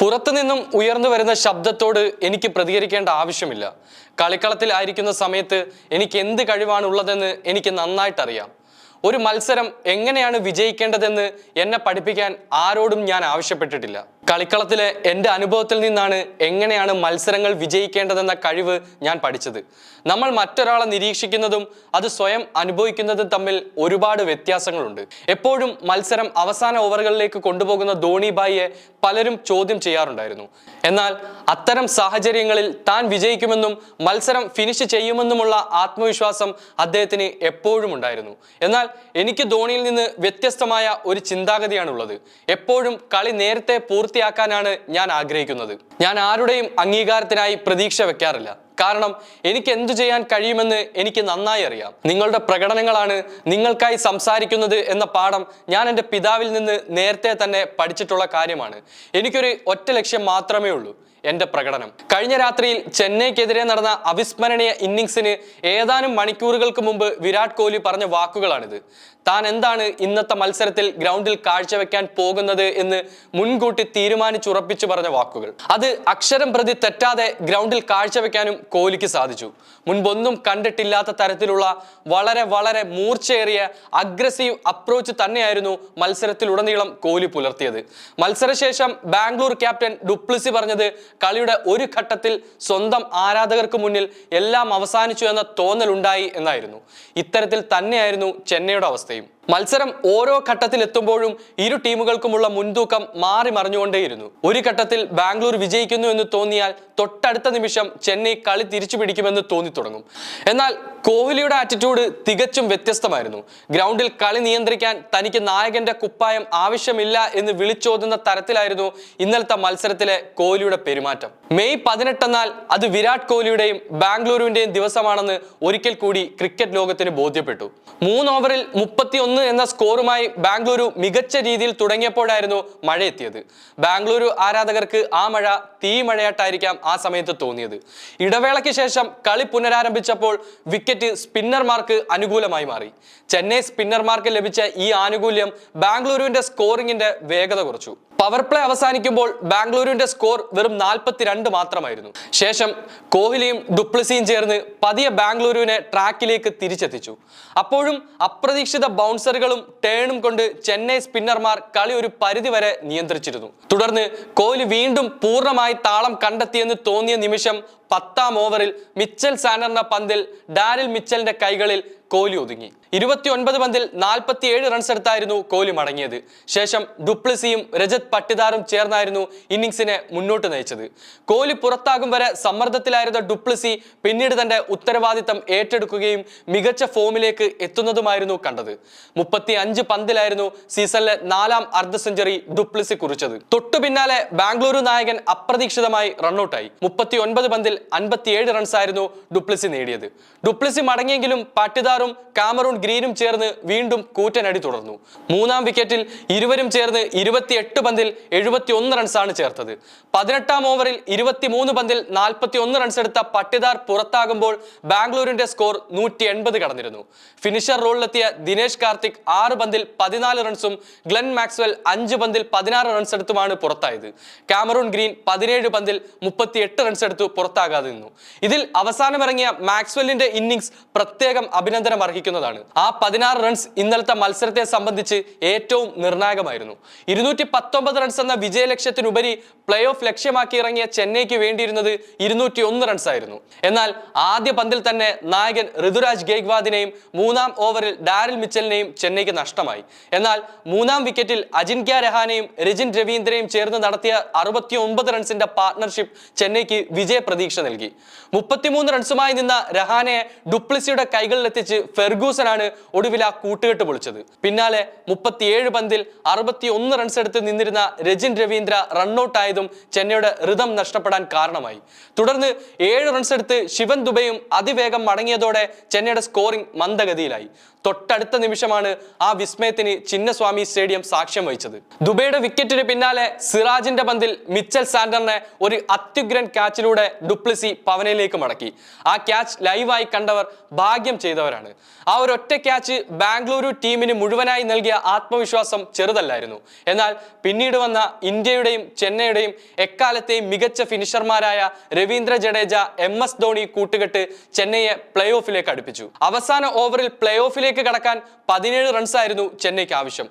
പുറത്തുനിന്നും ഉയർന്നു വരുന്ന ശബ്ദത്തോട് എനിക്ക് പ്രതികരിക്കേണ്ട ആവശ്യമില്ല. കളിക്കളത്തിൽ ആയിരിക്കുന്ന സമയത്ത് എനിക്ക് എന്ത് കഴിവാണ് ഉള്ളതെന്ന് എനിക്ക് നന്നായിട്ടറിയാം. ഒരു മത്സരം എങ്ങനെയാണ് വിജയിക്കേണ്ടതെന്ന് എന്നെ പഠിപ്പിക്കാൻ ആരോടും ഞാൻ ആവശ്യപ്പെട്ടിട്ടില്ല. കളിക്കളത്തിലെ എന്റെ അനുഭവത്തിൽ നിന്നാണ് എങ്ങനെയാണ് മത്സരങ്ങൾ വിജയിക്കേണ്ടതെന്ന കഴിവ് ഞാൻ പഠിച്ചത്. നമ്മൾ മറ്റൊരാളെ നിരീക്ഷിക്കുന്നതും അത് സ്വയം അനുഭവിക്കുന്നതും തമ്മിൽ ഒരുപാട് വ്യത്യാസങ്ങളുണ്ട്. എപ്പോഴും മത്സരം അവസാന ഓവറുകളിലേക്ക് കൊണ്ടുപോകുന്ന ധോണി ബായിയെ പലരും ചോദ്യം ചെയ്യാറുണ്ടായിരുന്നു. എന്നാൽ അത്തരം സാഹചര്യങ്ങളിൽ താൻ വിജയിക്കുമെന്നും മത്സരം ഫിനിഷ് ചെയ്യുമെന്നുമുള്ള ആത്മവിശ്വാസം അദ്ദേഹത്തിന് എപ്പോഴും ഉണ്ടായിരുന്നു. എന്നാൽ എനിക്ക് ധോണിയിൽ നിന്ന് വ്യത്യസ്തമായ ഒരു ചിന്താഗതിയാണുള്ളത്. എപ്പോഴും കളി നേരത്തെ പൂർത്തിയാക്കാനാണ് ഞാൻ ആഗ്രഹിക്കുന്നത്. ഞാൻ ആരുടെയും അംഗീകാരത്തിനായി പ്രതീക്ഷ വെക്കാറില്ല. കാരണം എനിക്ക് എന്തു ചെയ്യാൻ കഴിയുമെന്ന് എനിക്ക് നന്നായി അറിയാം. നിങ്ങളുടെ പ്രകടനങ്ങളാണ് നിങ്ങൾക്കായി സംസാരിക്കുന്നത് എന്ന പാഠം ഞാൻ എന്റെ പിതാവിൽ നിന്ന് നേരത്തെ തന്നെ പഠിച്ചിട്ടുള്ള കാര്യമാണ്. എനിക്കൊരു ഒറ്റ ലക്ഷ്യം മാത്രമേ ഉള്ളൂ. എന്റെ പ്രകടനം. കഴിഞ്ഞ രാത്രിയിൽ ചെന്നൈക്കെതിരെ നടന്ന അവിസ്മരണീയ ഇന്നിങ്സിന് ഏതാനും മണിക്കൂറുകൾക്ക് മുമ്പ് വിരാട് കോഹ്ലി പറഞ്ഞ വാക്കുകളാണിത്. താൻ എന്താണ് ഇന്നത്തെ മത്സരത്തിൽ ഗ്രൗണ്ടിൽ കാഴ്ചവെക്കാൻ പോകുന്നത് എന്ന് മുൻകൂട്ടി തീരുമാനിച്ചുറപ്പിച്ചു പറഞ്ഞ വാക്കുകൾ. അത് അക്ഷരം പ്രതി തെറ്റാതെ ഗ്രൗണ്ടിൽ കാഴ്ചവെക്കാനും കോഹ്ലിക്ക് സാധിച്ചു. മുൻപൊന്നും കണ്ടിട്ടില്ലാത്ത തരത്തിലുള്ള വളരെ വളരെ മൂർച്ചയേറിയ അഗ്രസീവ് അപ്രോച്ച് തന്നെയായിരുന്നു മത്സരത്തിലുടനീളം കോഹ്ലി പുലർത്തിയത്. മത്സരശേഷം ബാംഗ്ലൂർ ക്യാപ്റ്റൻ ഡുപ്ലിസി പറഞ്ഞത് കളിയുടെ ഒരു ഘട്ടത്തിൽ സ്വന്തം ആരാധകർക്ക് മുന്നിൽ എല്ലാം അവസാനിച്ചു എന്ന തോന്നലുണ്ടായി എന്നായിരുന്നു. ഇത്തരത്തിൽ തന്നെയായിരുന്നു ചെന്നൈയുടെ അവസ്ഥയും. മത്സരം ഓരോ ഘട്ടത്തിലെത്തുമ്പോഴും ഇരു ടീമുകൾക്കുമുള്ള മുൻതൂക്കം മാറി മറിഞ്ഞുകൊണ്ടേയിരുന്നു. ഒരു ഘട്ടത്തിൽ ബാംഗ്ലൂർ വിജയിക്കുന്നു എന്ന് തോന്നിയാൽ തൊട്ടടുത്ത നിമിഷം ചെന്നൈ കളി തിരിച്ചു പിടിക്കുമെന്ന് തോന്നി തുടങ്ങും എന്നാൽ കോഹ്ലിയുടെ ആറ്റിറ്റ്യൂഡ് തികച്ചും വ്യത്യസ്തമായിരുന്നു. ഗ്രൗണ്ടിൽ കളി നിയന്ത്രിക്കാൻ തനിക്ക് നായകന്റെ കുപ്പായം ആവശ്യമില്ല എന്ന് വിളിച്ചോതുന്ന തരത്തിലായിരുന്നു ഇന്നലത്തെ മത്സരത്തിലെ കോഹ്ലിയുടെ പെരുമാറ്റം. മെയ് പതിനെട്ടെന്നാൽ അത് വിരാട് കോഹ്ലിയുടെയും ബാംഗ്ലൂരുവിന്റെയും ദിവസമാണെന്ന് ഒരിക്കൽ കൂടി ക്രിക്കറ്റ് ലോകത്തിന് ബോധ്യപ്പെട്ടു. മൂന്ന് ഓവറിൽ മുപ്പത്തിയൊന്ന് എന്ന സ്കോറുമായി ബാംഗ്ലൂരു മികച്ച രീതിയിൽ തുടങ്ങിയപ്പോഴായിരുന്നു മഴ എത്തിയത് ബാംഗ്ലൂരു ആരാധകർക്ക് ആ മഴ തീ മഴയായിട്ടായിരിക്കാം ആ സമയത്ത് തോന്നിയത്. ഇടവേളയ്ക്ക് ശേഷം കളി പുനരാരംഭിച്ചപ്പോൾ വിക്കറ്റ് സ്പിന്നർമാർക്ക് അനുകൂലമായി മാറി. ചെന്നൈ സ്പിന്നർമാർക്ക് ലഭിച്ച ഈ ആനുകൂല്യം ബാംഗ്ലൂരുവിന്റെ സ്കോറിംഗിന്റെ വേഗത കുറച്ചു. പവർ പ്ലേ അവസാനിക്കുമ്പോൾ ബാംഗ്ലൂരിന്റെ സ്കോർ വെറും നാൽപ്പത്തിരണ്ട് മാത്രമായിരുന്നു. ശേഷം കോഹ്ലിയും ഡുപ്ലസിയും ചേർന്ന് പതിയെ ബാംഗ്ലൂരുവിനെ ട്രാക്കിലേക്ക് തിരിച്ചെത്തിച്ചു. അപ്പോഴും അപ്രതീക്ഷിത ബൗൺസറുകളും ടേണും കൊണ്ട് ചെന്നൈ സ്പിന്നർമാർ കളി ഒരു പരിധിവരെ നിയന്ത്രിച്ചിരുന്നു. തുടർന്ന് കോഹ്ലി വീണ്ടും പൂർണമായി താളം കണ്ടെത്തിയെന്ന് തോന്നിയ നിമിഷം പത്താം ഓവറിൽ മിച്ചൽ സാനറിന്റെ പന്തിൽ ഡാനിൽ മിച്ചലിന്റെ കൈകളിൽ കോഹ്ലി ഒതുങ്ങി. ഇരുപത്തി ഒൻപത് പന്തിൽ നാൽപ്പത്തി ഏഴ് റൺസ് എടുത്തായിരുന്നു കോഹ്ലി മടങ്ങിയത്. ശേഷം ഡുപ്ലിസിയും രജത് പട്ടിദാറും ചേർന്നായിരുന്നു ഇന്നിങ്സിനെ മുന്നോട്ട് നയിച്ചത്. കോഹ്ലി പുറത്താകും വരെ സമ്മർദ്ദത്തിലായിരുന്ന ഡുപ്ലിസി പിന്നീട് തന്റെ ഉത്തരവാദിത്തം ഏറ്റെടുക്കുകയും മികച്ച ഫോമിലേക്ക് എത്തുന്നതുമായിരുന്നു കണ്ടത്. മുപ്പത്തി അഞ്ച് പന്തിലായിരുന്നു സീസണിലെ നാലാം അർദ്ധ സെഞ്ചുറി ഡുപ്ലിസി കുറിച്ചത്. തൊട്ടു പിന്നാലെ ബാംഗ്ലൂരു നായകൻ അപ്രതീക്ഷിതമായി റണ്ണൌട്ടായി മുപ്പത്തി ഒൻപത് പന്തിൽ അൻപത്തിയേഴ് റൺസ് ആയിരുന്നു ഡുപ്ലിസി നേടിയത്. ഡുപ്ലസി മടങ്ങിയെങ്കിലും പട്ടിദാറും കാമറൂൺ ഗ്രീനും ചേർന്ന് വീണ്ടും കൂറ്റനടി തുടർന്നു. മൂന്നാം വിക്കറ്റിൽ ഇരുവരും ചേർന്ന് ഇരുപത്തിയെട്ട് പന്തിൽ എഴുപത്തി ഒന്ന് റൺസാണ് ചേർത്തത്. പതിനെട്ടാം ഓവറിൽ ഇരുപത്തിമൂന്ന് പന്തിൽ നാൽപ്പത്തി ഒന്ന് റൺസ് എടുത്ത പട്ടിദാർ പുറത്താകുമ്പോൾ ബാംഗ്ലൂരിന്റെ സ്കോർ നൂറ്റി എൺപത് കടന്നിരുന്നു. ഫിനിഷർ റോളിലെത്തിയ ദിനേശ് കാർത്തിക് ആറ് പന്തിൽ പതിനാല് റൺസും ഗ്ലെൻ മാക്സ്വെൽ അഞ്ച് പന്തിൽ പതിനാറ് റൺസ് എടുത്തുമാണ് പുറത്തായത്. കാമറൂൺ ഗ്രീൻ പതിനേഴ് പന്തിൽ മുപ്പത്തിയെട്ട് റൺസ് എടുത്തു പുറത്താകാതെ നിന്നു. ഇതിൽ അവസാനമിറങ്ങിയ മാക്സ്വെല്ലിന്റെ ഇന്നിങ്സ് പ്രത്യേകം അഭിനന്ദനം അർഹിക്കുന്നതാണ്. ആ പതിനാറ് റൺസ് ഇന്നലത്തെ മത്സരത്തെ സംബന്ധിച്ച് ഏറ്റവും നിർണായകമായിരുന്നു. ഇരുന്നൂറ്റി പത്തൊമ്പത് റൺസ് എന്ന വിജയ ലക്ഷ്യത്തിനുപരി പ്ലേ ഓഫ് ലക്ഷ്യമാക്കി ഇറങ്ങിയ ചെന്നൈക്ക് വേണ്ടിയിരുന്നത് ഇരുന്നൂറ്റി ഒന്ന് റൺസ് ആയിരുന്നു. എന്നാൽ ആദ്യ പന്തിൽ തന്നെ നായകൻ ഋതുരാജ് ഗേഗ്വാദിനെയും മൂന്നാം ഓവറിൽ ഡാരിൽ മിച്ചലിനെയും ചെന്നൈക്ക് നഷ്ടമായി. എന്നാൽ മൂന്നാം വിക്കറ്റിൽ അജിൻക്യ രഹാനെയും രജിൻ രവീന്ദ്രയും ചേർന്ന് നടത്തിയ അറുപത്തി റൺസിന്റെ പാർട്ണർഷിപ്പ് ചെന്നൈക്ക് വിജയ പ്രതീക്ഷ നൽകി. മുപ്പത്തിമൂന്ന് റൺസുമായി നിന്ന രഹാനയെ ഡുപ്ലിസിയുടെ കൈകളിലെത്തിച്ച് ഫെർഗൂസനാണ് ഒടുവിൽ ആ കൂട്ടുകെട്ട് പൊളിച്ചത്. പിന്നാലെ മുപ്പത്തിയേഴ് പന്തിൽ അറുപത്തി ഒന്ന് റൺസ് എടുത്ത് നിന്നിരുന്ന രജിൻ രവീന്ദ്ര റണ്ണൌട്ട് ആയതും ചെന്നൈയുടെ ഋതം നഷ്ടപ്പെടാൻ കാരണമായി. തുടർന്ന് ഏഴ് റൺസ് എടുത്ത് ശിവൻ ദുബൈയും അതിവേഗം മടങ്ങിയതോടെ ചെന്നൈയുടെ സ്കോറിംഗ് മന്ദഗതിയിലായി. തൊട്ടടുത്ത നിമിഷമാണ് ആ വിസ്മയത്തിന് ചിന്നസ്വാമി സ്റ്റേഡിയം സാക്ഷ്യം വഹിച്ചത്. ദുബൈയുടെ വിക്കറ്റിന് പിന്നാലെ സിറാജിന്റെ പന്തിൽ മിച്ചൽ സാൻഡറിനെ ഒരു അത്യുഗ്രൻ ക്യാച്ചിലൂടെ ഡുപ്ലി ഡുപ്ലിസി പവനയിലേക്ക് മടക്കി. ആ ക്യാച്ച് ലൈവായി കണ്ടവർ ഭാഗ്യം ചെയ്തവരാണ്. ആ ഒരു ഒറ്റ ക്യാച്ച് ബാംഗ്ലൂരു ടീമിന് മുഴുവനായി നൽകിയ ആത്മവിശ്വാസം ചെറുതല്ലായിരുന്നു. എന്നാൽ പിന്നീട് വന്ന ഇന്ത്യയുടെയും ചെന്നൈയുടെയും എക്കാലത്തെയും മികച്ച ഫിനിഷർമാരായ രവീന്ദ്ര ജഡേജ എം എസ് ധോണി കൂട്ടുകെട്ട് ചെന്നൈയെ പ്ലേ ഓഫിലേക്ക് അടുപ്പിച്ചു. അവസാന ഓവറിൽ പ്ലേ ഓഫിലേക്ക് കടക്കാൻ പതിനേഴ് റൺസായിരുന്നു ചെന്നൈക്ക് ആവശ്യം.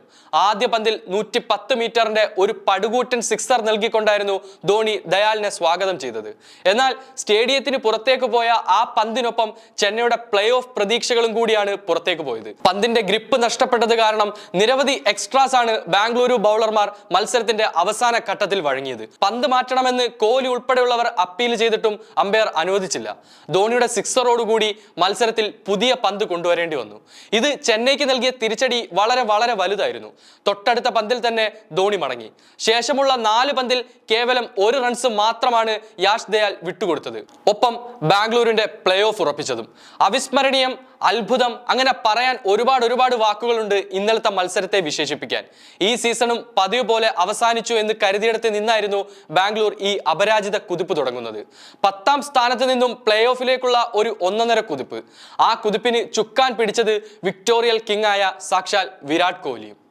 ആദ്യ പന്തിൽ നൂറ്റി പത്ത് മീറ്ററിന്റെ ഒരു പടുകൂറ്റൻ സിക്സർ നൽകിക്കൊണ്ടായിരുന്നു ധോണി ദയാലിനെ സ്വാഗതം ചെയ്തത്. എന്നാൽ സ്റ്റേഡിയത്തിന് പുറത്തേക്ക് പോയ ആ പന്തിനൊപ്പം ചെന്നൈയുടെ പ്ലേ ഓഫ് പ്രതീക്ഷകളും കൂടിയാണ് പുറത്തേക്ക് പോയത്. പന്തിന്റെ ഗ്രിപ്പ് നഷ്ടപ്പെട്ടത് കാരണം നിരവധി എക്സ്ട്രാസ് ആണ് ബാംഗ്ലൂരു ബൗളർമാർ മത്സരത്തിന്റെ അവസാന ഘട്ടത്തിൽ വഴങ്ങിയത്. പന്ത് മാറ്റണമെന്ന് കോഹ്ലി ഉൾപ്പെടെയുള്ളവർ അപ്പീൽ ചെയ്തിട്ടും അമ്പയർ അനുവദിച്ചില്ല. ധോണിയുടെ സിക്സറോടുകൂടി മത്സരത്തിൽ പുതിയ പന്ത് കൊണ്ടുവരേണ്ടി വന്നു. ഇത് ചെന്നൈക്ക് നൽകിയ തിരിച്ചടി വളരെ വളരെ വലുതായിരുന്നു. തൊട്ടടുത്ത പന്തിൽ തന്നെ ധോണി മടങ്ങി. ശേഷമുള്ള നാല് പന്തിൽ കേവലം ഒരു റൺസ് മാത്രമാണ് യാഷ് ദയാൽ വിട്ടുകൊടുത്തത് ഒപ്പം ബാംഗ്ലൂരിന്റെ പ്ലേ ഓഫ് ഉറപ്പിച്ചതും. അവിസ്മരണീയം അത്ഭുതം അങ്ങനെ പറയാൻ ഒരുപാട് ഒരുപാട് വാക്കുകളുണ്ട് ഇന്നലത്തെ മത്സരത്തെ വിശേഷിപ്പിക്കാൻ. ഈ സീസണും പതിവ് പോലെ അവസാനിച്ചു എന്ന് കരുതിയിടത്ത് നിന്നായിരുന്നു ബാംഗ്ലൂർ ഈ അപരാജിത കുതിപ്പ് തുടങ്ങുന്നത്. പത്താം സ്ഥാനത്ത് നിന്നും പ്ലേ ഓഫിലേക്കുള്ള ഒരു ഒന്നൊന്നര കുതിപ്പ്. ആ കുതിപ്പിന് ചുക്കാൻ പിടിച്ചത് വിക്ടോറിയൽ കിങ് ആയ സാക്ഷാൽ വിരാട് കോഹ്ലിയും.